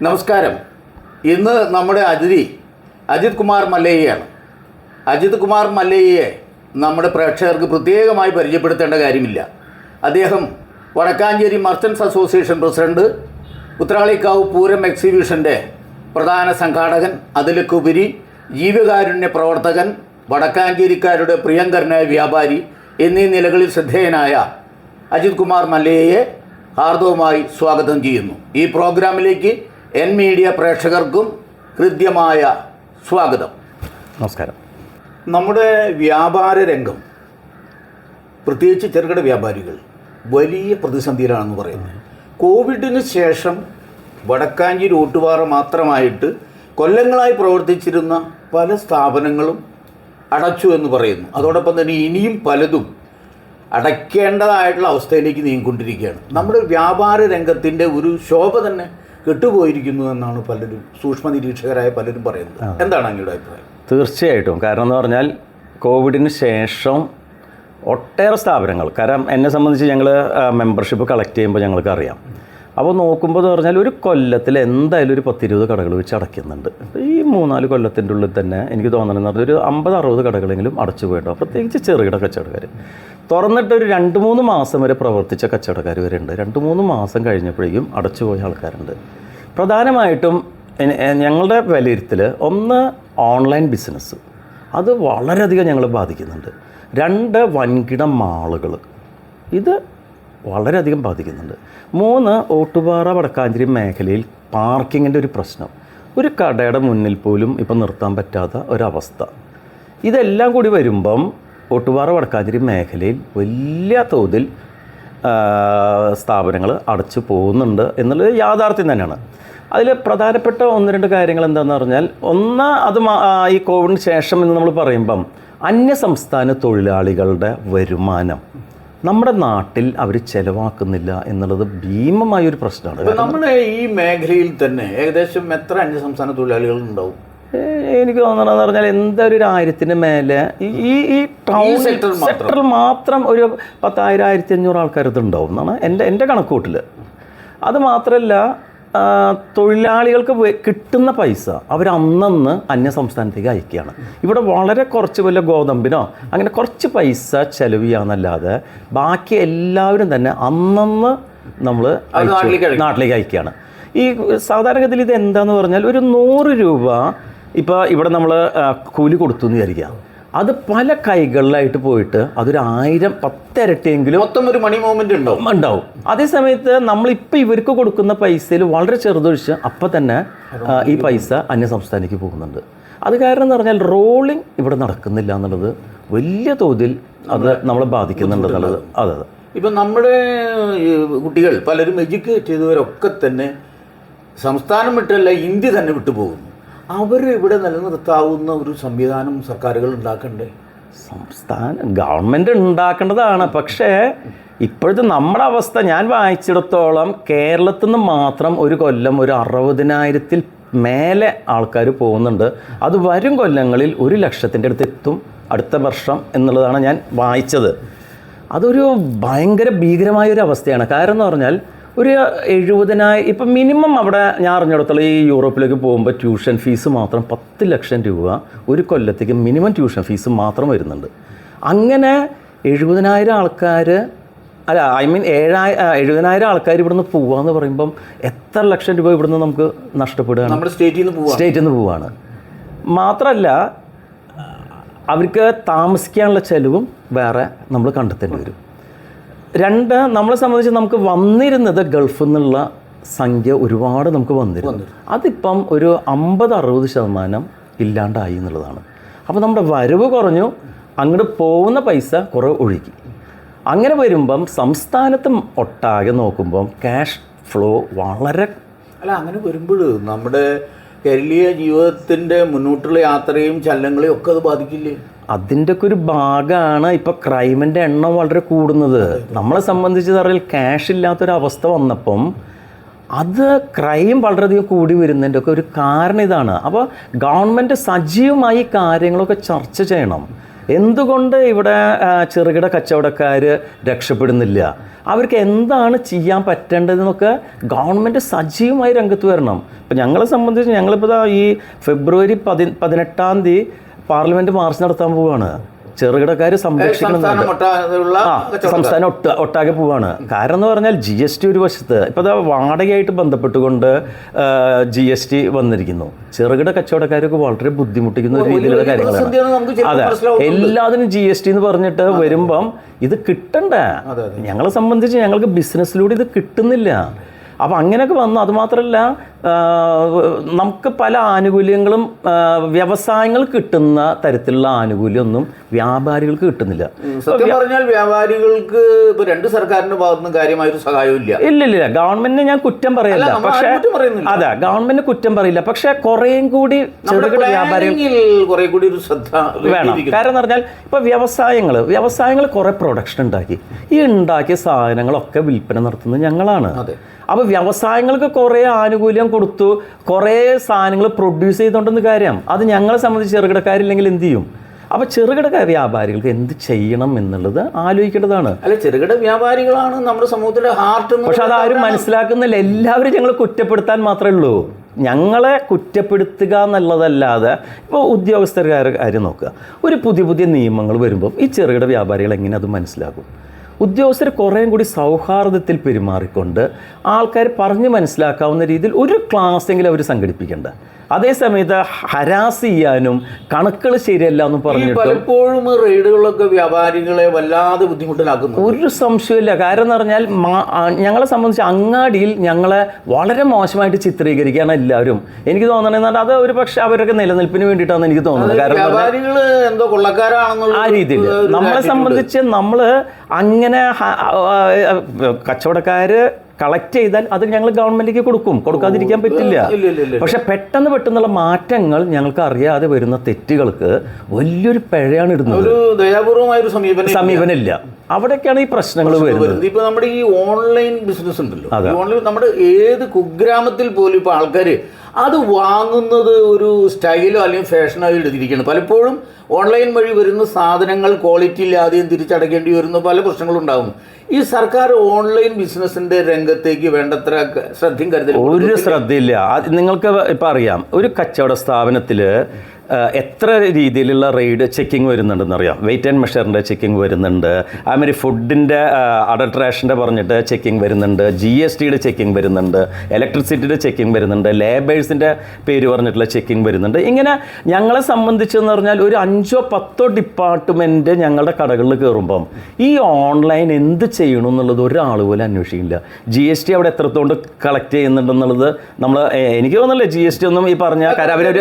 നമസ്കാരം. ഇന്ന് നമ്മുടെ അതിഥി അജിത് കുമാർ മല്ലയ്യയാണ്. അജിത് കുമാർ മല്ലയ്യയെ നമ്മുടെ പ്രേക്ഷകർക്ക് പ്രത്യേകമായി പരിചയപ്പെടുത്തേണ്ട കാര്യമില്ല. അദ്ദേഹം Vadakkanchery merchants association president Uthralikkavu Pooram എക്സിബിഷന്റെ പ്രധാന സംഘാടകൻ അതിലേക്കുപരി ജീവകാരുണ്യ പ്രവർത്തകൻ വടക്കാഞ്ചേരിക്കാരുടെ പ്രിയങ്കരനായ വ്യാപാരി എന്നീ നിലകളിൽ ശ്രദ്ധേയനായ അജിത് കുമാർ മല്ലയ്യയെ ഹാർദവുമായി സ്വാഗതം ചെയ്യുന്നു. ഈ പ്രോഗ്രാമിലേക്ക് എൻ മീഡിയ പ്രേക്ഷകർക്കും ഹൃദ്യമായ സ്വാഗതം. നമസ്കാരം. നമ്മുടെ വ്യാപാര രംഗം പ്രത്യേകിച്ച് ചെറുകിട വ്യാപാരികൾ വലിയ പ്രതിസന്ധിയിലാണെന്ന് പറയുന്നത് കോവിഡിന് ശേഷം വടക്കാഞ്ചി റൂട്ടുപാറ മാത്രമായിട്ട് കൊല്ലങ്ങളായി പ്രവർത്തിച്ചിരുന്ന പല സ്ഥാപനങ്ങളും അടച്ചു എന്ന് പറയുന്നു. അതോടൊപ്പം തന്നെ ഇനിയും പലതും അടയ്ക്കേണ്ടതായിട്ടുള്ള അവസ്ഥയിലേക്ക് നീങ്ങിക്കൊണ്ടിരിക്കുകയാണ്. നമ്മുടെ വ്യാപാര രംഗത്തിന്റെ ഒരു ശോഭ തന്നെ കെട്ടുപോയിരിക്കുന്നു എന്നാണ് പലരും സൂക്ഷ്മ നിരീക്ഷകരായ പലരും പറയുന്നത്. എന്താണ് അങ്ങയുടെ അഭിപ്രായം? തീർച്ചയായിട്ടും. കാരണം എന്ന് പറഞ്ഞാൽ കോവിഡിന് ശേഷം ഒട്ടേറെ സ്ഥാപനങ്ങൾ കാരണം എന്നെ സംബന്ധിച്ച് ഞങ്ങൾ മെമ്പർഷിപ്പ് കളക്ട് ചെയ്യുമ്പോൾ ഞങ്ങൾക്ക് അറിയാം. അപ്പോൾ നോക്കുമ്പോൾ എന്ന് പറഞ്ഞാൽ ഒരു കൊല്ലത്തിൽ എന്തായാലും ഒരു പത്തിരുപത് കടകൾ വെച്ച് അടയ്ക്കുന്നുണ്ട്. ഈ മൂന്നാൽ കൊല്ലത്തിന്റെ ഉള്ളിൽ തന്നെ എനിക്ക് തോന്നണമെന്ന് പറഞ്ഞാൽ ഒരു അമ്പത് അറുപത് കടകളെങ്കിലും അടച്ചു പോയിട്ടോ. പ്രത്യേകിച്ച് ചെറുകിട കച്ചവടക്കാർ തുറന്നിട്ട് ഒരു രണ്ട് മൂന്ന് മാസം വരെ പ്രവർത്തിച്ച കച്ചവടക്കാർ വരെ ഉണ്ട്. രണ്ട് മൂന്ന് മാസം കഴിഞ്ഞപ്പോഴേക്കും അടച്ചുപോയ ആൾക്കാരുണ്ട്. പ്രധാനമായിട്ടും ഞങ്ങളുടെ വിലയിരുത്തൽ ഒന്ന് ഓൺലൈൻ ബിസിനസ് അത് വളരെയധികം ഞങ്ങളെ ബാധിക്കുന്നുണ്ട്. രണ്ട് വൻകിട മാളുകൾ ഇത് വളരെയധികം ബാധിക്കുന്നുണ്ട്. മൂന്ന് ഓട്ടുപാറ വടക്കാഞ്ചേരി മേഖലയിൽ പാർക്കിങ്ങിന്റെ ഒരു പ്രശ്നം. ഒരു കടയുടെ മുന്നിൽ പോലും ഇപ്പം നിർത്താൻ പറ്റാത്ത ഒരവസ്ഥ. ഇതെല്ലാം കൂടി വരുമ്പം ഒട്ടുപാറ വടക്കാഞ്ചേരി മേഖലയിൽ വലിയ തോതിൽ സ്ഥാപനങ്ങൾ അടച്ചു പോകുന്നുണ്ട് എന്നുള്ളത് യാഥാർത്ഥ്യം തന്നെയാണ്. അതിൽ പ്രധാനപ്പെട്ട ഒന്ന് രണ്ട് കാര്യങ്ങൾ എന്താണെന്ന് പറഞ്ഞാൽ ഒന്ന് അത് ഈ കോവിഡിന് ശേഷം എന്ന് നമ്മൾ പറയുമ്പം അന്യസംസ്ഥാന തൊഴിലാളികളുടെ വരുമാനം. നമ്മുടെ നാട്ടിൽ അവർ ചെലവാക്കുന്നില്ല എന്നുള്ളത് ഭീമമായ ഒരു പ്രശ്നമാണ് നമ്മുടെ ഈ മേഖലയിൽ തന്നെ ഏകദേശം എത്ര അന്യസംസ്ഥാന തൊഴിലാളികൾ ഉണ്ടാവും? എനിക്ക് തോന്നണമെന്ന് പറഞ്ഞാൽ എന്താ ഒരു ആയിരത്തിന് മേലെ ഈ ഈ- ടൗൺ. സെക്ടറിൽ മാത്രം. ഒരു പത്തായിരം ആയിരത്തി അഞ്ഞൂറ് ആൾക്കാർ ഇത് ഉണ്ടാവും എന്നാണ് എന്റെ എന്റെ കണക്കൂട്ടിൽ അത് മാത്രമല്ല തൊഴിലാളികൾക്ക് കിട്ടുന്ന പൈസ അവർ അന്നന്ന് അന്യ സംസ്ഥാനത്തേക്ക് അയക്കുകയാണ്. ഇവിടെ വളരെ കുറച്ച് വല്ല ഗോതമ്പിനോ അങ്ങനെ കുറച്ച് പൈസ ചെലവ് ചെയ്യാന്നല്ലാതെ ബാക്കി എല്ലാവരും തന്നെ അന്നന്ന് നമ്മൾ നാട്ടിലേക്ക് അയക്കുകയാണ്. ഈ സാധാരണഗതിയിൽ ഇത് എന്താന്ന് പറഞ്ഞാൽ ഒരു നൂറ് രൂപ ഇപ്പോൾ ഇവിടെ നമ്മൾ കൂലി കൊടുത്തു എന്ന് വിചാരിക്കാം അത് പല കൈകളിലായിട്ട് പോയിട്ട് അതൊരു ആയിരം പത്തിരട്ടിയെങ്കിലും മൊത്തം ഒരു മണി മൂവ്മെന്റ് ഉണ്ടാവും. ഉണ്ടാവും. അതേ സമയത്ത് നമ്മളിപ്പോൾ ഇവർക്ക് കൊടുക്കുന്ന പൈസയിൽ വളരെ ചെറുതൊഴിച്ച് അപ്പം തന്നെ ഈ പൈസ അന്യ സംസ്ഥാനത്തേക്ക് പോകുന്നുണ്ട്. അത് കാരണം എന്ന് പറഞ്ഞാൽ റോളിംഗ് ഇവിടെ നടക്കുന്നില്ല എന്നുള്ളത് വലിയ തോതിൽ അത് നമ്മളെ ബാധിക്കുന്നുണ്ട് എന്നുള്ളത്. അതെ അതെ. ഇപ്പം നമ്മുടെ കുട്ടികൾ പലരും എഡ്യൂക്കേറ്റ് ചെയ്തവരൊക്കെ തന്നെ സംസ്ഥാനം വിട്ടല്ല ഇന്ത്യ തന്നെ വിട്ടുപോകുന്നു. അവർ ഇവിടെ നിലനിർത്താവുന്ന ഒരു സംവിധാനം സർക്കാരുകൾ ഉണ്ടാക്കണ്ടേ സംസ്ഥാന ഗവൺമെന്റ് ഉണ്ടാക്കേണ്ടതാണ്. പക്ഷേ ഇപ്പോഴത്തെ നമ്മുടെ അവസ്ഥ ഞാൻ വായിച്ചിടത്തോളം കേരളത്തിൽ നിന്ന് മാത്രം ഒരു കൊല്ലം ഒരു അറുപതിനായിരത്തിൽ മേലെ ആൾക്കാർ പോകുന്നുണ്ട്. അത് വരും കൊല്ലങ്ങളിൽ ഒരു ലക്ഷത്തിന്റെ അടുത്ത് എത്തും അടുത്ത വർഷം എന്നുള്ളതാണ് ഞാൻ വായിച്ചത്. അതൊരു ഭയങ്കര ഭീകരമായ ഒരു അവസ്ഥയാണ് കാരണം എന്ന് പറഞ്ഞാൽ ഒരു എഴുപതിനായിരം ഇപ്പം മിനിമം അവിടെ ഞാൻ അറിഞ്ഞിടത്തോളം ഈ യൂറോപ്പിലേക്ക് പോകുമ്പോൾ ട്യൂഷൻ ഫീസ് മാത്രം പത്ത് ലക്ഷം രൂപ ഒരു കൊല്ലത്തേക്ക് മിനിമം ട്യൂഷൻ ഫീസ് മാത്രം വരുന്നുണ്ട്. അങ്ങനെ എഴുപതിനായിരം ആൾക്കാർ അല്ല ഐ മീൻ ഏഴായി എഴുപതിനായിരം ആൾക്കാർ ഇവിടുന്ന് പോവാന്ന് പറയുമ്പം എത്ര ലക്ഷം രൂപ ഇവിടുന്ന് നമുക്ക് നഷ്ടപ്പെടുകയാണ്? നമ്മുടെ സ്റ്റേറ്റിൽ നിന്ന് പോവാം സ്റ്റേറ്റിൽ നിന്ന് പോവാണ്. മാത്രമല്ല അവർക്ക് താമസിക്കാനുള്ള ചിലവും വേറെ നമ്മൾ കണ്ടെത്തേണ്ടി വരും. രണ്ട് നമ്മളെ സംബന്ധിച്ച് നമുക്ക് വന്നിരുന്നത് ഗൾഫിൽ നിന്നുള്ള സംഖ്യ ഒരുപാട് നമുക്ക് വന്നിരുന്നു. അതിപ്പം ഒരു അമ്പത് അറുപത് ശതമാനം ഇല്ലാണ്ടായി എന്നുള്ളതാണ്. അപ്പോൾ നമ്മുടെ വരവ് കുറഞ്ഞു അങ്ങോട്ട് പോകുന്ന പൈസ കുറേ ഒഴുകി. അങ്ങനെ വരുമ്പം സംസ്ഥാനത്ത് ഒട്ടാകെ നോക്കുമ്പം ക്യാഷ് ഫ്ലോ വളരെ അല്ല അങ്ങനെ വരുമ്പോൾ നമ്മുടെ കേരളീയ ജീവിതത്തിന്റെ മുന്നോട്ടുള്ള യാത്രയും ചലനങ്ങളെയും ഒക്കെ അത് ബാധിക്കില്ലേ? അതിന്റെ ഒക്കെ ഒരു ഭാഗമാണ് ഇപ്പോൾ ക്രൈമിന്റെ എണ്ണം വളരെ കൂടുന്നത്. നമ്മളെ സംബന്ധിച്ച് പറഞ്ഞാൽ ക്യാഷ് ഇല്ലാത്തൊരവസ്ഥ വന്നപ്പം അത് ക്രൈം വളരെയധികം കൂടി വരുന്നതിന്റെ ഒക്കെ ഒരു കാരണം ഇതാണ്. അപ്പോൾ ഗവൺമെന്റ് സജീവമായി കാര്യങ്ങളൊക്കെ ചർച്ച ചെയ്യണം. എന്തുകൊണ്ട് ഇവിടെ ചെറുകിട കച്ചവടക്കാർ രക്ഷപ്പെടുന്നില്ല? അവർക്ക് എന്താണ് ചെയ്യാൻ പറ്റേണ്ടതെന്നൊക്കെ ഗവൺമെന്റ് സജീവമായി രംഗത്ത് വരണം. ഇപ്പം ഞങ്ങളെ സംബന്ധിച്ച് ഞങ്ങളിപ്പോൾ ഈ ഫെബ്രുവരി പതി പതിനെട്ടാം തീയതി പാർലമെന്റ് മാർച്ച് നടത്താൻ പോവുകയാണ് ചെറുകിടക്കാർ സംരക്ഷിക്കണം. സംസ്ഥാനം ഒട്ട ഒട്ടാകെ പോവാണ്. കാരണം എന്ന് പറഞ്ഞാൽ ജി എസ് ടി ഒരു വശത്ത് ഇപ്പോൾ അത് വാടകയായിട്ട് ബന്ധപ്പെട്ടുകൊണ്ട് ജി എസ് ടി വന്നിരിക്കുന്നു. ചെറുകിട കച്ചവടക്കാരൊക്കെ വളരെ ബുദ്ധിമുട്ടിക്കുന്ന ഒരു രീതിയിലുള്ള കാര്യങ്ങളാണ്. അതെ. എല്ലാത്തിനും ജി എസ് ടി എന്ന് പറഞ്ഞിട്ട് വരുമ്പം ഇത് കിട്ടണ്ട. ഞങ്ങളെ സംബന്ധിച്ച് ഞങ്ങൾക്ക് ബിസിനസ്സിലൂടെ ഇത് കിട്ടുന്നില്ല. അപ്പം അങ്ങനെയൊക്കെ വന്നു. അതുമാത്രമല്ല നമുക്ക് പല ആനുകൂല്യങ്ങളും വ്യവസായങ്ങൾ കിട്ടുന്ന തരത്തിലുള്ള ആനുകൂല്യമൊന്നും വ്യാപാരികൾക്ക് കിട്ടുന്നില്ല. സത്യം പറഞ്ഞാൽ വ്യാപാരികൾക്ക് ഇപ്പൊ രണ്ട് സർക്കാരിന്റെ ഭാഗത്തുനിന്ന് കാര്യമായൊരു സഹായവും ഇല്ല ഇല്ല ഇല്ല ഗവൺമെന്റിനെ ഞാൻ കുറ്റം പറയില്ല. പക്ഷെ അതെ ഗവൺമെന്റ് കുറ്റം പറയില്ല. പക്ഷെ കുറേയും കൂടി ചെറുകിട വ്യാപാരികൾ കൂടി ഒരു ശ്രദ്ധ വേണം. കാരണം പറഞ്ഞാൽ ഇപ്പൊ വ്യവസായങ്ങൾ വ്യവസായങ്ങൾ കുറെ പ്രൊഡക്ഷൻ ഉണ്ടാക്കി. ഈ ഉണ്ടാക്കിയ സാധനങ്ങളൊക്കെ വിൽപ്പന നടത്തുന്നത് ഞങ്ങളാണ്. അതെ. അപ്പോൾ വ്യവസായങ്ങൾക്ക് കുറേ ആനുകൂല്യം കൊടുത്തു കുറേ സാധനങ്ങൾ പ്രൊഡ്യൂസ് ചെയ്തുകൊണ്ടെന്ന് കാര്യം. അത് ഞങ്ങളെ സംബന്ധിച്ച് ചെറുകിടക്കാരില്ലെങ്കിൽ എന്ത് ചെയ്യും? അപ്പോൾ ചെറുകിട വ്യാപാരികൾക്ക് എന്ത് ചെയ്യണം എന്നുള്ളത് ആലോചിക്കേണ്ടതാണ്. അല്ല ചെറുകിട വ്യാപാരികളാണ് നമ്മുടെ സമൂഹത്തിലെ ഹാർട്ട് പക്ഷെ അതാരും മനസ്സിലാക്കുന്നില്ല. എല്ലാവരും ഞങ്ങൾ കുറ്റപ്പെടുത്താൻ മാത്രമേ ഉള്ളൂ. ഞങ്ങളെ കുറ്റപ്പെടുത്തുക എന്നുള്ളതല്ലാതെ ഇപ്പോൾ ഉദ്യോഗസ്ഥരുടെ കാര്യം നോക്കുക. ഒരു പുതിയ പുതിയ നിയമങ്ങൾ വരുമ്പോൾ ഈ ചെറുകിട വ്യാപാരികൾ എങ്ങനെ അത് മനസ്സിലാക്കും? ഉദ്യോഗസ്ഥർ കുറേയും കൂടി സൗഹാർദ്ദത്തിൽ പെരുമാറിക്കൊണ്ട് ആൾക്കാർ പറഞ്ഞ് മനസ്സിലാക്കാവുന്ന രീതിയിൽ ഒരു ക്ലാസ്സെങ്കിലും അവർ സംഘടിപ്പിക്കേണ്ട. അതേസമയത്ത് ഹരാസ് ചെയ്യാനും കണക്കുകൾ ശരിയല്ല എന്ന് ഈ പറഞ്ഞിട്ട് പലപ്പോഴും റെയ്ഡുകളൊക്കെ വ്യാപാരികളെ വല്ലാതെ ബുദ്ധിമുട്ടിലാക്കുന്നു. ഒരു സംശയമില്ല കാരണം എന്ന് പറഞ്ഞാൽ ഞങ്ങളെ സംബന്ധിച്ച് അങ്ങാടിയിൽ ഞങ്ങളെ വളരെ മോശമായിട്ട് ചിത്രീകരിക്കുകയാണ് എല്ലാവരും. എനിക്ക് തോന്നണെന്ന് അത് ഒരു പക്ഷെ അവരൊക്കെ നിലനിൽപ്പിന് വേണ്ടിയിട്ടാണ് എനിക്ക് തോന്നുന്നത്. കാരണം എന്തോ കൊള്ളക്കാരാണെന്നുള്ള ആ രീതിയിൽ. നമ്മളെ സംബന്ധിച്ച് നമ്മൾ അങ്ങനെ കച്ചവടക്കാര് കളക്ട് ചെയ്താൽ അത് ഞങ്ങൾ ഗവൺമെന്റിലേക്ക് കൊടുക്കും. കൊടുക്കാതിരിക്കാൻ പറ്റില്ല. പക്ഷെ പെട്ടെന്ന് പെട്ടെന്നുള്ള മാറ്റങ്ങൾ ഞങ്ങൾക്ക് അറിയാതെ വരുന്ന തെറ്റുകൾക്ക് വലിയൊരു പിഴയാണ് ഇടുന്നത്. ദയാപൂർവമായ ഒരു സമീപനം ഇല്ല. സമീപനമില്ല. അവിടേക്കാണ് ഈ പ്രശ്നങ്ങൾ വരുന്നത്. ഇപ്പൊ നമ്മുടെ ഈ ഓൺലൈൻ ബിസിനസ് ഉണ്ടല്ലോ. ഓൺലൈൻ നമ്മുടെ ഏത് കുഗ്രാമത്തിൽ പോലും ഇപ്പൊ ആൾക്കാര് അത് വാങ്ങുന്നത് ഒരു സ്റ്റൈലോ അല്ലെങ്കിൽ ഫാഷനോ എടുത്തിരിക്കുകയാണ്. പലപ്പോഴും ഓൺലൈൻ വഴി വരുന്ന സാധനങ്ങൾ ക്വാളിറ്റി ഇല്ലാതെയും തിരിച്ചടക്കേണ്ടി വരുന്ന പല പ്രശ്നങ്ങളും ഉണ്ടാകും. ഈ സർക്കാർ ഓൺലൈൻ ബിസിനസിന്റെ രംഗത്തേക്ക് വേണ്ടത്ര ശ്രദ്ധയും കരുതി ഒരു ശ്രദ്ധയില്ല. നിങ്ങൾക്ക് ഇപ്പം അറിയാം. ഒരു കച്ചവട സ്ഥാപനത്തിൽ എത്ര രീതിയിലുള്ള റെയ്ഡ് ചെക്കിംഗ് വരുന്നുണ്ടെന്ന് അറിയാം? വെയിറ്റ് ആൻഡ് മെഷറിന്റെ ചെക്കിംഗ് വരുന്നുണ്ട്. അതുമാതിരി ഫുഡിന്റെ അഡൾട്രേഷന്റെ പറഞ്ഞിട്ട് ചെക്കിംഗ് വരുന്നുണ്ട്. ജി എസ് ടിയുടെ ചെക്കിംഗ് വരുന്നുണ്ട്. ഇലക്ട്രിസിറ്റിയുടെ ചെക്കിംഗ് വരുന്നുണ്ട്. ലേബേഴ്സിന്റെ പേര് പറഞ്ഞിട്ടുള്ള ചെക്കിംഗ് വരുന്നുണ്ട്. ഇങ്ങനെ ഞങ്ങളെ സംബന്ധിച്ചെന്ന് പറഞ്ഞാൽ ഒരു അഞ്ചോ പത്തോ ഡിപ്പാർട്ട്മെന്റ് ഞങ്ങളുടെ കടകളിൽ കയറുമ്പം ഈ ഓൺലൈൻ എന്ത് ചെയ്യണം എന്നുള്ളത് ഒരാൾ പോലും അന്വേഷിക്കില്ല ജി എസ് ടി അവിടെ എത്രത്തോണ്ട് കളക്ട് ചെയ്യുന്നുണ്ടെന്നുള്ളത് നമ്മൾ എനിക്ക് തോന്നുന്നില്ല ജി എസ് ടി ഒന്നും ഈ പറഞ്ഞ അവരൊരു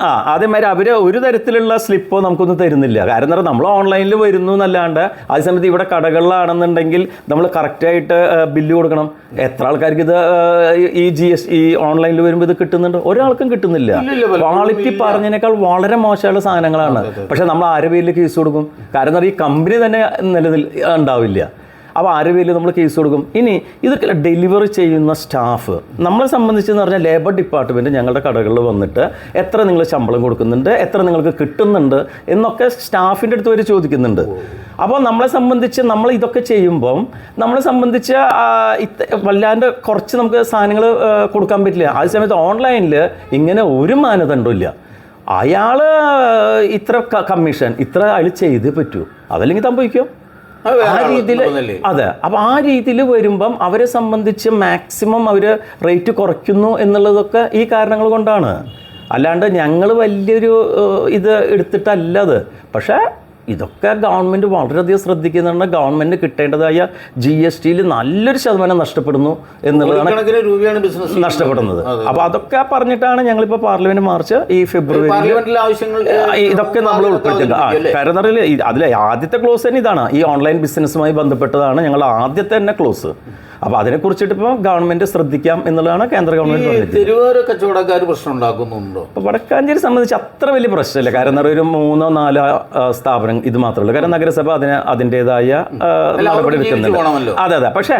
ആ ആ അതേമാതിരി അവർ ഒരു തരത്തിലുള്ള സ്ലിപ്പോ നമുക്കൊന്നും തരുന്നില്ല. കാരണം എന്താ പറയുക നമ്മൾ ഓൺലൈനിൽ വരുന്നു എന്നല്ലാണ്ട് അതേസമയത്ത് ഇവിടെ കടകളിലാണെന്നുണ്ടെങ്കിൽ നമ്മൾ കറക്റ്റായിട്ട് ബില്ല് കൊടുക്കണം. എത്ര ആൾക്കാർക്ക് ഇത് ഈ ജി എസ് ഈ ഓൺലൈനിൽ വരുമ്പോൾ ഇത് കിട്ടുന്നുണ്ട്? ഒരാൾക്കും കിട്ടുന്നില്ല. ക്വാളിറ്റി പറഞ്ഞതിനേക്കാൾ വളരെ മോശമുള്ള സാധനങ്ങളാണ്. പക്ഷെ നമ്മൾ ആരുടെ പേരിൽ കേസ് കൊടുക്കും? കാരണം ഈ കമ്പനി തന്നെ നിലനിൽ ഉണ്ടാവില്ല. അപ്പോൾ ആരുടെ പേരിൽ നമ്മൾ കേസ് കൊടുക്കും? ഇനി ഇതൊക്കെ ഡെലിവറി ചെയ്യുന്ന സ്റ്റാഫ് നമ്മളെ സംബന്ധിച്ചെന്ന് പറഞ്ഞാൽ ലേബർ ഡിപ്പാർട്ട്മെന്റ് ഞങ്ങളുടെ കടകളിൽ വന്നിട്ട് എത്ര നിങ്ങൾ ശമ്പളം കൊടുക്കുന്നുണ്ട് എത്ര നിങ്ങൾക്ക് കിട്ടുന്നുണ്ട് എന്നൊക്കെ സ്റ്റാഫിന്റെ അടുത്ത് വരെ ചോദിക്കുന്നുണ്ട്. അപ്പോൾ നമ്മളെ സംബന്ധിച്ച് നമ്മൾ ഇതൊക്കെ ചെയ്യുമ്പം നമ്മളെ സംബന്ധിച്ച് വല്ലാണ്ട് കുറച്ച് നമുക്ക് സാധനങ്ങൾ കൊടുക്കാൻ പറ്റില്ല. ആ സമയത്ത് ഓൺലൈനിൽ ഇങ്ങനെ ഒരു മാനദണ്ഡമില്ല അയാൾ ഇത്ര കമ്മീഷൻ ഇത്ര അയാൾ ചെയ്തേ പറ്റൂ. അതല്ലെങ്കിൽ സംഭവിക്കും. ആ രീതിയിൽ അതെ. അപ്പോൾ ആ രീതിയിൽ വരുമ്പം അവരെ സംബന്ധിച്ച് മാക്സിമം അവർ റേറ്റ് കുറയ്ക്കുന്നു എന്നുള്ളതൊക്കെ ഈ കാരണങ്ങൾ കൊണ്ടാണ്. അല്ലാണ്ട് ഞങ്ങൾ വലിയൊരു ഇത് എടുത്തിട്ടല്ല അത്. പക്ഷേ ഇതൊക്കെ ഗവൺമെന്റ് വളരെയധികം ശ്രദ്ധിക്കുന്നുണ്ട്. ഗവൺമെന്റ് കിട്ടേണ്ടതായ ജി എസ് ടിയിൽ നല്ലൊരു ശതമാനം നഷ്ടപ്പെടുന്നു എന്നുള്ളതാണ് രൂപയാണ് ബിസിനസ് നഷ്ടപ്പെടുന്നത്. അപ്പോൾ അതൊക്കെ പറഞ്ഞിട്ടാണ് ഞങ്ങളിപ്പോൾ പാർലമെന്റ് മാർച്ച് ഈ ഫെബ്രുവരി ഇതൊക്കെ നമ്മൾ ഉൾപ്പെടുത്തിയിട്ടുണ്ട്. ആ, അതിലെ ആദ്യത്തെ ക്ലോസ് തന്നെ ഇതാണ്. ഈ ഓൺലൈൻ ബിസിനസ്സുമായി ബന്ധപ്പെട്ടതാണ് ഞങ്ങൾ ആദ്യത്തെ തന്നെ ക്ലോസ് അപ്പോൾ അതിനെക്കുറിച്ചിട്ട് ഇപ്പോൾ ഗവൺമെന്റ് ശ്രദ്ധിക്കാം എന്നുള്ളതാണ് കേന്ദ്ര ഗവൺമെന്റ് തെരുവോര കച്ചവടക്കാർ പ്രശ്നം ഉണ്ടാക്കുന്നുണ്ടോ? അപ്പോൾ വടക്കാഞ്ചേരി സംബന്ധിച്ച് അത്ര വലിയ പ്രശ്നമില്ല. കാരണം എന്താ ഒരു മൂന്നോ നാലോ സ്ഥാപനം ഇത് മാത്രമേ ഉള്ളൂ. കാരണം നഗരസഭ അതിന് അതിന്റെതായ നടപടി എടുക്കുന്നുണ്ട്. അതെ അതെ. പക്ഷേ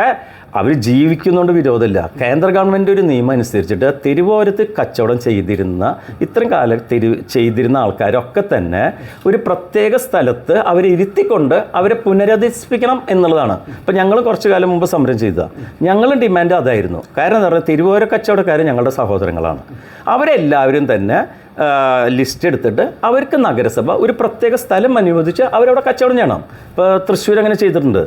അവർ ജീവിക്കുന്നതുകൊണ്ട് വിരോധമില്ല. കേന്ദ്ര ഗവൺമെന്റ് ഒരു നിയമം അനുസരിച്ചിട്ട് തിരുവോരത്ത് കച്ചവടം ചെയ്തിരുന്ന ഇത്രയും കാലം തിരു ചെയ്തിരുന്ന ആൾക്കാരൊക്കെ തന്നെ ഒരു പ്രത്യേക സ്ഥലത്ത് അവരെ ഇരുത്തിക്കൊണ്ട് അവരെ പുനരധിവസിപ്പിക്കണം എന്നുള്ളതാണ്. ഇപ്പം ഞങ്ങൾ കുറച്ച് കാലം മുമ്പ് സമരം ചെയ്തതാണ് ഞങ്ങളും ഡിമാൻഡ് അതായിരുന്നു. കാരണം എന്താ പറയുക തിരുവോര കച്ചവടക്കാർ ഞങ്ങളുടെ സഹോദരങ്ങളാണ്. അവരെല്ലാവരും തന്നെ ലിസ്റ്റ് എടുത്തിട്ട് അവർക്ക് നഗരസഭ ഒരു പ്രത്യേക സ്ഥലം അനുവദിച്ച് അവരവിടെ കച്ചവടം ചെയ്യണം. ഇപ്പോൾ തൃശ്ശൂർ അങ്ങനെ ചെയ്തിട്ടുണ്ട്.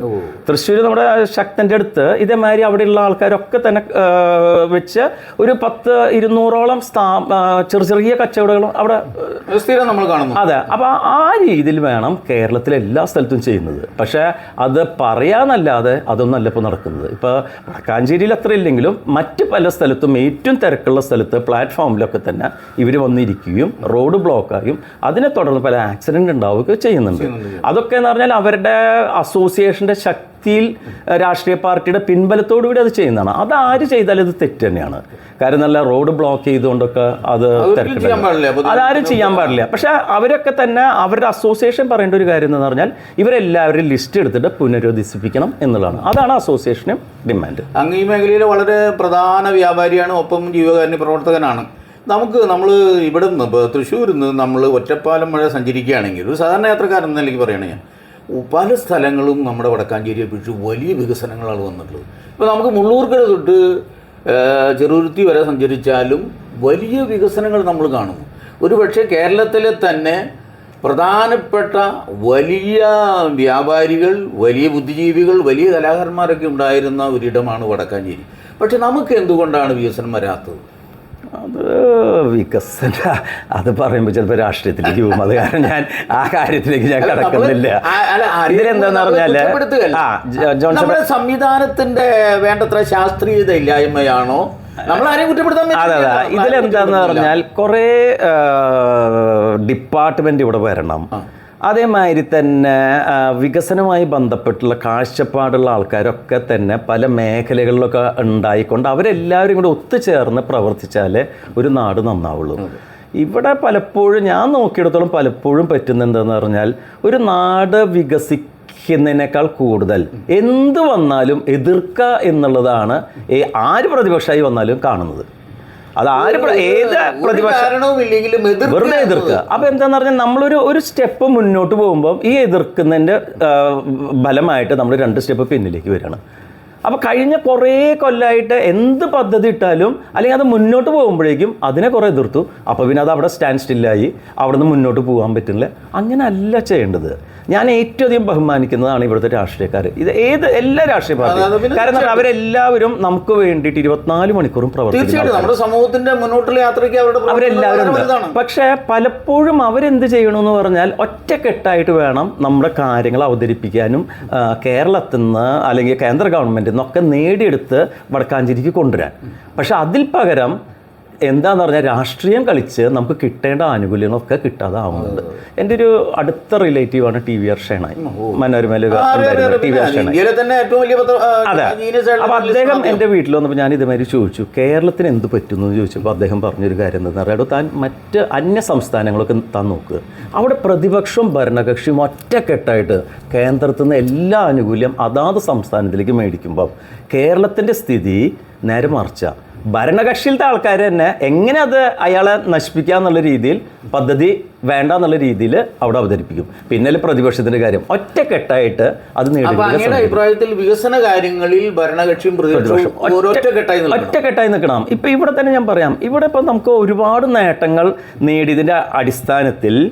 തൃശ്ശൂർ നമ്മുടെ ശക്തന്റെ അടുത്ത് ഇതേമാതിരി അവിടെയുള്ള ആൾക്കാരൊക്കെ തന്നെ വെച്ച് ഒരു പത്ത് ഇരുന്നൂറോളം സ്ഥാ ചെറിയ ചെറിയ കച്ചവടങ്ങളും അവിടെ സ്ഥിരം നമ്മൾ കാണുന്നു. അതെ. അപ്പോൾ ആ രീതിയിൽ വേണം കേരളത്തിലെ എല്ലാ സ്ഥലത്തും ചെയ്യുന്നത്. പക്ഷേ അത് പറയാന്നല്ലാതെ അതൊന്നല്ല ഇപ്പോൾ നടക്കുന്നത്. ഇപ്പോൾ വടക്കാഞ്ചേരിയിൽ അത്ര ഇല്ലെങ്കിലും മറ്റ് പല സ്ഥലത്തും ഏറ്റവും തിരക്കുള്ള സ്ഥലത്ത് പ്ലാറ്റ്ഫോമിലൊക്കെ തന്നെ ഇവർ വന്നിരിക്കുകയും റോഡ് ബ്ലോക്കായും അതിനെ തുടർന്ന് പല ആക്സിഡന്റ് ഉണ്ടാവുകയൊക്കെ ചെയ്യുന്നുണ്ട്. അതൊക്കെ എന്ന് പറഞ്ഞാൽ അവരുടെ അസോസിയേഷന്റെ ശക്തിയിൽ രാഷ്ട്രീയ പാർട്ടിയുടെ പിൻബലത്തോടു കൂടി അത് ചെയ്യുന്നതാണ്. അത് ആര് ചെയ്താലും ഇത് തെറ്റ് തന്നെയാണ്. കാര്യം നല്ല റോഡ് ബ്ലോക്ക് ചെയ്തുകൊണ്ടൊക്കെ അത് അതാരും ചെയ്യാൻ പാടില്ല. പക്ഷേ അവരൊക്കെ തന്നെ അവരുടെ അസോസിയേഷൻ പറയേണ്ട ഒരു കാര്യം എന്ന് പറഞ്ഞാൽ ഇവരെല്ലാവരും ലിസ്റ്റ് എടുത്തിട്ട് പുനരുദ്ധിപ്പിക്കണം എന്നുള്ളതാണ്. അതാണ് അസോസിയേഷനും ഡിമാൻഡ് അങ്ങ് ഈ മേഖലയിലെ വളരെ പ്രധാന വ്യാപാരിയാണ് ഒപ്പം ജീവകാരുണ്യ പ്രവർത്തകനാണ്. നമുക്ക് നമ്മൾ ഇവിടെ നിന്ന് ഇപ്പോൾ തൃശ്ശൂരിൽ നിന്ന് നമ്മൾ ഒറ്റപ്പാലം മഴ സഞ്ചരിക്കുകയാണെങ്കിൽ ഒരു സാധാരണ യാത്രക്കാരൻ എന്ന നിലയ്ക്ക് ഞാൻ പല സ്ഥലങ്ങളും നമ്മുടെ വടക്കാഞ്ചേരിയെ പിടിച്ച് വലിയ വികസനങ്ങളാണ് വന്നിട്ടുള്ളത്. ഇപ്പോൾ നമുക്ക് മുള്ളൂർക്കര തൊട്ട് ചെറുതുരുത്തി വരെ സഞ്ചരിച്ചാലും വലിയ വികസനങ്ങൾ നമ്മൾ കാണുന്നു. ഒരു പക്ഷേ കേരളത്തിലെ തന്നെ പ്രധാനപ്പെട്ട വലിയ വ്യാപാരികൾ വലിയ ബുദ്ധിജീവികൾ വലിയ കലാകാരന്മാരൊക്കെ ഉണ്ടായിരുന്ന ഒരിടമാണ് വടക്കാഞ്ചേരി. പക്ഷെ നമുക്ക് എന്തുകൊണ്ടാണ് വികസനം വരാത്തത്? അത് വികസന അത് പറയുമ്പോൾ ചിലപ്പോൾ രാഷ്ട്രീയത്തിലേക്ക് പോകും. അത് കാരണം ഞാൻ ആ കാര്യത്തിലേക്ക് ഞാൻ കടക്കുന്നില്ല. ഇതിലെന്താന്ന് പറഞ്ഞാൽ ആ ജോൺസൺ നമ്മുടെ സംവിധാനത്തിന്റെ വേണ്ടത്ര ശാസ്ത്രീയത ഇല്ലായ്മയാണോ അതെ അതെ. ഇതിലെന്താന്ന് പറഞ്ഞാൽ കുറേ ഡിപ്പാർട്ട്മെന്റ് ഇവിടെ വരണം. അതേമാതിരി തന്നെ വികസനവുമായി ബന്ധപ്പെട്ടുള്ള കാഴ്ചപ്പാടുള്ള ആൾക്കാരൊക്കെ തന്നെ പല മേഖലകളിലൊക്കെ ഉണ്ടായിക്കൊണ്ട് അവരെല്ലാവരും കൂടെ ഒത്തുചേർന്ന് പ്രവർത്തിച്ചാലേ ഒരു നാട് നന്നാവുള്ളൂ. ഇവിടെ പലപ്പോഴും ഞാൻ നോക്കിയിടത്തോളം പലപ്പോഴും പറ്റുന്നെന്തെന്ന് പറഞ്ഞാൽ ഒരു നാട് വികസിക്കുന്നതിനേക്കാൾ കൂടുതൽ എന്ത് വന്നാലും എതിർക്കുക എന്നുള്ളതാണ് ഈ ആര് പ്രതിപക്ഷമായി വന്നാലും കാണുന്നത്. അത് ആര് ഏത് പ്രതിപക്ഷ എതിർക്കുക വെറുതെ എതിർക്കുക. അപ്പൊ എന്താന്ന് പറഞ്ഞാൽ നമ്മളൊരു ഒരു സ്റ്റെപ്പ് മുന്നോട്ട് പോകുമ്പോൾ ഈ എതിർക്കുന്നതിന്റെ ഫലമായിട്ട് നമ്മൾ രണ്ട് സ്റ്റെപ്പ് പിന്നിലേക്ക് വരികയാണ്. അപ്പോൾ കഴിഞ്ഞ കുറേ കൊല്ലമായിട്ട് എന്ത് പദ്ധതി ഇട്ടാലും അല്ലെങ്കിൽ അത് മുന്നോട്ട് പോകുമ്പോഴേക്കും അതിനെ കുറേ എതിർത്തു. അപ്പോൾ പിന്നെ അത് അവിടെ സ്റ്റാൻഡ് സ്റ്റില്ലായി അവിടെ നിന്ന് മുന്നോട്ട് പോകാൻ പറ്റില്ല അങ്ങനെ അല്ല ചെയ്യേണ്ടത്. ഞാൻ ഏറ്റവും അധികം ബഹുമാനിക്കുന്നതാണ് ഇവിടുത്തെ രാഷ്ട്രീയക്കാർ. ഇത് ഏത് എല്ലാ രാഷ്ട്രീയ പാർട്ടിയും. കാരണം അവരെല്ലാവരും നമുക്ക് വേണ്ടിയിട്ട് ഇരുപത്തിനാല് മണിക്കൂറും പ്രവർത്തിക്കും അവരെല്ലാവരും പക്ഷേ പലപ്പോഴും അവരെന്ത് ചെയ്യണമെന്ന് പറഞ്ഞാൽ ഒറ്റക്കെട്ടായിട്ട് വേണം നമ്മുടെ കാര്യങ്ങൾ അവതരിപ്പിക്കാനും കേരളത്തിൽ നിന്ന് അല്ലെങ്കിൽ കേന്ദ്ര ഗവൺമെന്റിൽ നിന്നൊക്കെ നേടിയെടുത്ത് വടക്കാഞ്ചേരിക്ക് കൊണ്ടുവരാൻ. പക്ഷെ അതിൽ പകരം എന്താന്ന് പറഞ്ഞാൽ രാഷ്ട്രീയം കളിച്ച് നമുക്ക് കിട്ടേണ്ട ആനുകൂല്യങ്ങളൊക്കെ കിട്ടാതെ ആവുന്നുണ്ട് എന്റെ ഒരു അടുത്ത റിലേറ്റീവാണ് ടി വി ആർ ഷേണായി മനോരമയിൽ. ടി വി ആർ ഷേണായി അതെ. അപ്പൊ അദ്ദേഹം എന്റെ വീട്ടിൽ വന്നപ്പോൾ ഞാൻ ഇതുമാതിരി ചോദിച്ചു കേരളത്തിന് എന്ത് പറ്റുന്നു? എന്ന് ചോദിച്ചപ്പോൾ അദ്ദേഹം പറഞ്ഞൊരു കാര്യം എന്താണെന്ന് അറിയാം. താൻ മറ്റ് അന്യ സംസ്ഥാനങ്ങളൊക്കെ താൻ നോക്കുക അവിടെ പ്രതിപക്ഷവും ഭരണകക്ഷിയും ഒറ്റക്കെട്ടായിട്ട് കേന്ദ്രത്തിൽ നിന്ന് എല്ലാ ആനുകൂല്യം അതാത് സംസ്ഥാനത്തിലേക്ക് മേടിക്കുമ്പോൾ കേരളത്തിന്റെ സ്ഥിതി നേരെ മറിച്ച. ഭരണകക്ഷിയിലത്തെ ആൾക്കാർ തന്നെ എങ്ങനെ അത് അയാളെ നശിപ്പിക്കുക എന്നുള്ള രീതിയിൽ പദ്ധതി വേണ്ട എന്നുള്ള രീതിയിൽ അവിടെ അവതരിപ്പിക്കും. പിന്നെ പ്രതിപക്ഷത്തിന്റെ കാര്യം. ഒറ്റക്കെട്ടായിട്ട് അത് അങ്ങയുടെ അഭിപ്രായത്തിൽ വികസന കാര്യങ്ങളിൽ ഭരണകക്ഷിയും പ്രതിപക്ഷവും നിൽക്കണം. ഒറ്റക്കെട്ടായി നിൽക്കണം. ഇപ്പൊ ഇവിടെ തന്നെ ഞാൻ പറയാം. ഇവിടെ ഇപ്പം നമുക്ക് ഒരുപാട് നേട്ടങ്ങൾ നേടിയതിന്റെ അടിസ്ഥാനത്തിൽ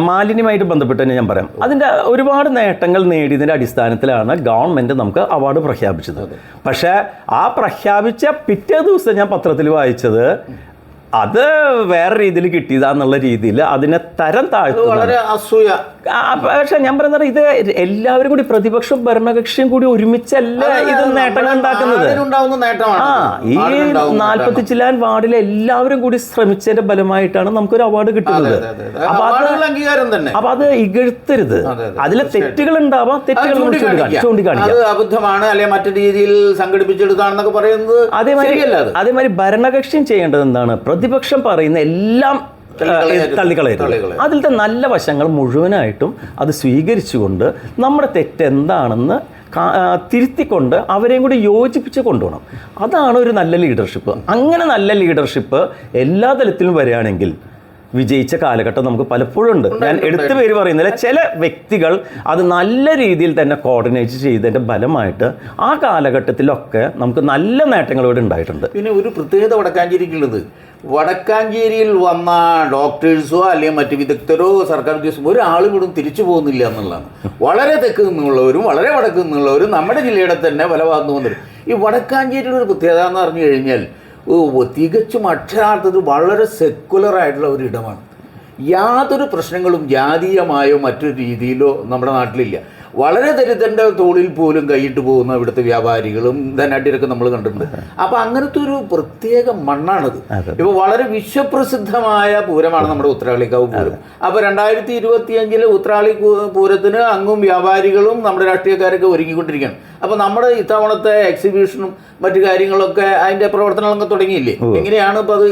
മാലിന്യമായിട്ട് ബന്ധപ്പെട്ട് തന്നെ ഞാൻ പറയാം. അതിന്റെ ഒരുപാട് നേട്ടങ്ങൾ നേടിയതിന്റെ അടിസ്ഥാനത്തിലാണ് ഗവൺമെന്റ് നമുക്ക് അവാർഡ് പ്രഖ്യാപിച്ചത്. പക്ഷേ ആ പ്രഖ്യാപിച്ച പിറ്റേ ദിവസം ഞാൻ പത്രത്തിൽ വായിച്ചത് അത് വേറെ രീതിയിൽ കിട്ടിയതാന്നുള്ള രീതിയിൽ അതിനെ തരം താഴ്ത്തു വളരെ അസൂയ പക്ഷെ ഞാൻ പറയുന്നത് ഇത് എല്ലാവരും കൂടി പ്രതിപക്ഷവും ഭരണകക്ഷിയും കൂടി ഒരുമിച്ചല്ല ഇത് നേട്ടങ്ങൾ ഉണ്ടാക്കുന്നത്? ആ ഈ നാൽപ്പത്തി ചില്ലാൻ വാർഡിലെ എല്ലാവരും കൂടി ശ്രമിച്ചതിന്റെ ഫലമായിട്ടാണ് നമുക്കൊരു അവാർഡ് കിട്ടുന്നത്. അപ്പൊ അത് അവാർഡുകളുടെ അംഗീകാരം തന്നെ. അപ്പൊ അത് ഇകഴ്ത്തരുത്. അതെ, അതെ, അതിലെ തെറ്റുകൾ ഉണ്ടാവാം തെറ്റുകൾ ചൂണ്ടിക്കാണിക്കാം. അബദ്ധമാണ് അല്ലെ മറ്റു രീതിയിൽ സംഘടിപ്പിച്ചെടുത്താണെന്നൊക്കെ പറയുന്നത് അതേമാതിരി അതേമാതിരി ഭരണകക്ഷിയും ചെയ്യേണ്ടത് എന്താണ്? പ്രതിപക്ഷം പറയുന്ന എല്ലാം തള്ളിക്കളയരുത്. അതിലത്തെ നല്ല വശങ്ങൾ മുഴുവനായിട്ടും അത് സ്വീകരിച്ചുകൊണ്ട് നമ്മുടെ തെറ്റെന്താണെന്ന് തിരുത്തിക്കൊണ്ട് അവരെയും കൂടി യോജിപ്പിച്ച് കൊണ്ടുപോകണം. അതാണ് ഒരു നല്ല ലീഡർഷിപ്പ് അങ്ങനെ നല്ല ലീഡർഷിപ്പ് എല്ലാ തലത്തിലും വരികയാണെങ്കിൽ വിജയിച്ച കാലഘട്ടം നമുക്ക് പലപ്പോഴും ഉണ്ട് ഞാൻ എടുത്തു പേര് പറയുന്നില്ല. ചില വ്യക്തികൾ അത് നല്ല രീതിയിൽ തന്നെ കോർഡിനേറ്റ് ചെയ്തതിന്റെ ഫലമായിട്ട് ആ കാലഘട്ടത്തിലൊക്കെ നമുക്ക് നല്ല നേട്ടങ്ങൾ ഇവിടെ ഉണ്ടായിട്ടുണ്ട്. പിന്നെ ഒരു പ്രത്യേകത വടക്കാഞ്ചേരിക്കുള്ളത്. വടക്കാഞ്ചേരിയിൽ വന്ന ഡോക്ടേഴ്സോ അല്ലെങ്കിൽ മറ്റു വിദഗ്ധരോ സർക്കാർ ഉദ്യോഗസ്ഥ ഒരാളും ഇവിടെ തിരിച്ചു പോകുന്നില്ല എന്നുള്ളതാണ്. വളരെ തെക്ക് നിന്നുള്ളവരും വളരെ വടക്ക് നിന്നുള്ളവരും നമ്മുടെ ജില്ലയുടെ തന്നെ പല ഭാഗത്ത് വന്നിരും ഈ വടക്കാഞ്ചേരിയുടെ ഒരു പ്രത്യേകത എന്ന് പറഞ്ഞു കഴിഞ്ഞാൽ തികച്ചും അക്ഷരാർത്ഥത്തിൽ വളരെ സെക്കുലർ ആയിട്ടുള്ള ഒരു ഇടമാണ്. യാതൊരു പ്രശ്നങ്ങളും ജാതീയമായോ മറ്റൊരു രീതിയിലോ നമ്മുടെ നാട്ടിലില്ല. വളരെ ദരിദ്രന്റെ തോളിൽ പോലും കൈയിട്ട് പോകുന്ന ഇവിടുത്തെ വ്യാപാരികളും ധനാട്ടിയൊക്കെ നമ്മൾ കണ്ടിട്ടുണ്ട്. അപ്പൊ അങ്ങനത്തെ ഒരു പ്രത്യേക മണ്ണാണിത്. ഇപ്പൊ വളരെ വിശ്വപ്രസിദ്ധമായ പൂരമാണ് നമ്മുടെ ഉത്രാളിക്കാവ് പൂരം. അപ്പൊ രണ്ടായിരത്തി ഇരുപത്തി അഞ്ചിലെ ഉത്രാളി പൂരത്തിന് അങ്ങും വ്യാപാരികളും നമ്മുടെ രാഷ്ട്രീയക്കാരൊക്കെ ഒരുങ്ങിക്കൊണ്ടിരിക്കുകയാണ്. അപ്പൊ നമ്മുടെ ഇത്തവണത്തെ എക്സിബിഷനും മറ്റു കാര്യങ്ങളൊക്കെ അതിന്റെ പ്രവർത്തനങ്ങളൊക്കെ തുടങ്ങിയില്ലേ? എങ്ങനെയാണ് ഇപ്പൊ അത്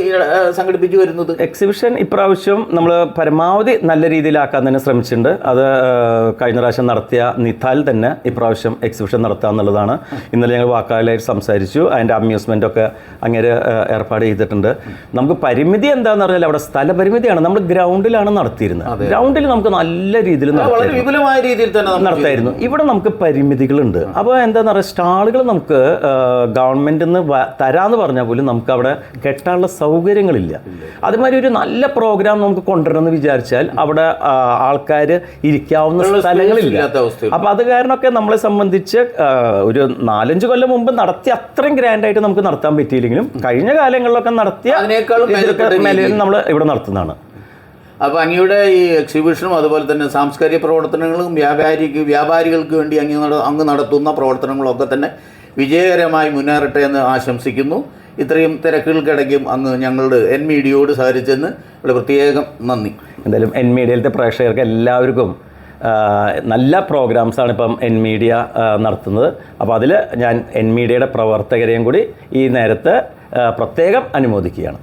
സംഘടിപ്പിച്ചു വരുന്നത്? എക്സിബിഷൻ ഇപ്രാവശ്യം നമ്മൾ പരമാവധി നല്ല രീതിയിലാക്കാൻ തന്നെ ശ്രമിച്ചിട്ടുണ്ട്. അത് കഴിഞ്ഞ പ്രാവശ്യം നടത്തിയ നിഥാൽ തന്നെ ഇപ്രാവശ്യം എക്സിബിഷൻ നടത്തുക എന്നുള്ളതാണ്. ഇന്നലെ ഞങ്ങൾ വാക്കാലായിട്ട് സംസാരിച്ചു. അതിന്റെ അമ്യൂസ്മെന്റ് ഒക്കെ അങ്ങനെ ഏർപ്പാട് ചെയ്തിട്ടുണ്ട്. നമുക്ക് പരിമിതി എന്താണെന്ന് പറഞ്ഞാൽ അവിടെ സ്ഥലപരിമിതിയാണ് നമ്മൾ ഗ്രൗണ്ടിലാണ് നടത്തിയിരുന്നത്. ഗ്രൗണ്ടിൽ നമുക്ക് നല്ല രീതിയിൽ വിപുലമായ രീതിയിൽ തന്നെ നടത്തായിരുന്നു. ഇവിടെ നമുക്ക് പരിമിതികളുണ്ട്. അപ്പോൾ എന്താണെന്ന് പറയുക സ്റ്റാളുകൾ നമുക്ക് ഗവൺമെന്റിൽ നിന്ന് തരാമെന്ന് തരാന്ന് പറഞ്ഞാൽ പോലും നമുക്ക് അവിടെ കെട്ടാനുള്ള സൗകര്യങ്ങളില്ല. അതുമാതിരി ഒരു നല്ല പ്രോഗ്രാം നമുക്ക് കൊണ്ടുവരണമെന്ന് വിചാരിച്ചാൽ അവിടെ ആൾക്കാർ ഇരിക്കാവുന്ന സ്ഥലങ്ങളില്ല. അപ്പോൾ അത് കാരണമൊക്കെ നമ്മളെ സംബന്ധിച്ച് ഒരു നാലഞ്ച് കൊല്ലം മുമ്പ് നടത്തിയ അത്രയും ഗ്രാൻഡായിട്ട് നമുക്ക് നടത്താൻ പറ്റിയില്ലെങ്കിലും കഴിഞ്ഞ കാലങ്ങളിലൊക്കെ നടത്തിയ നമ്മൾ ഇവിടെ നടത്തുന്നതാണ്. അപ്പോൾ അങ്ങയുടെ ഈ എക്സിബിഷനും അതുപോലെ തന്നെ സാംസ്കാരിക പ്രവർത്തനങ്ങളും വ്യാപാരിക്ക് വ്യാപാരികൾക്ക് വേണ്ടി അങ്ങ് അങ്ങ് നടത്തുന്ന പ്രവർത്തനങ്ങളൊക്കെ തന്നെ വിജയകരമായി മുന്നേറട്ടെ എന്ന് ആശംസിക്കുന്നു. ഇത്രയും തിരക്കുകൾക്കിടയ്ക്കും അങ്ങ് ഞങ്ങളുടെ എൻ മീഡിയയോട് സഹരിച്ചെന്ന് ഇവിടെ പ്രത്യേകം നന്ദി. എന്തായാലും എൻ മീഡിയയിലത്തെ പ്രേക്ഷകർക്ക് എല്ലാവർക്കും നല്ല പ്രോഗ്രാംസാണ് ഇപ്പം എൻ മീഡിയ നടത്തുന്നത്. അപ്പോൾ അതിൽ ഞാൻ എൻ മീഡിയയുടെ പ്രവർത്തകരെയും കൂടി ഈ നേരത്ത് പ്രത്യേകം അനുമോദിക്കുകയാണ്.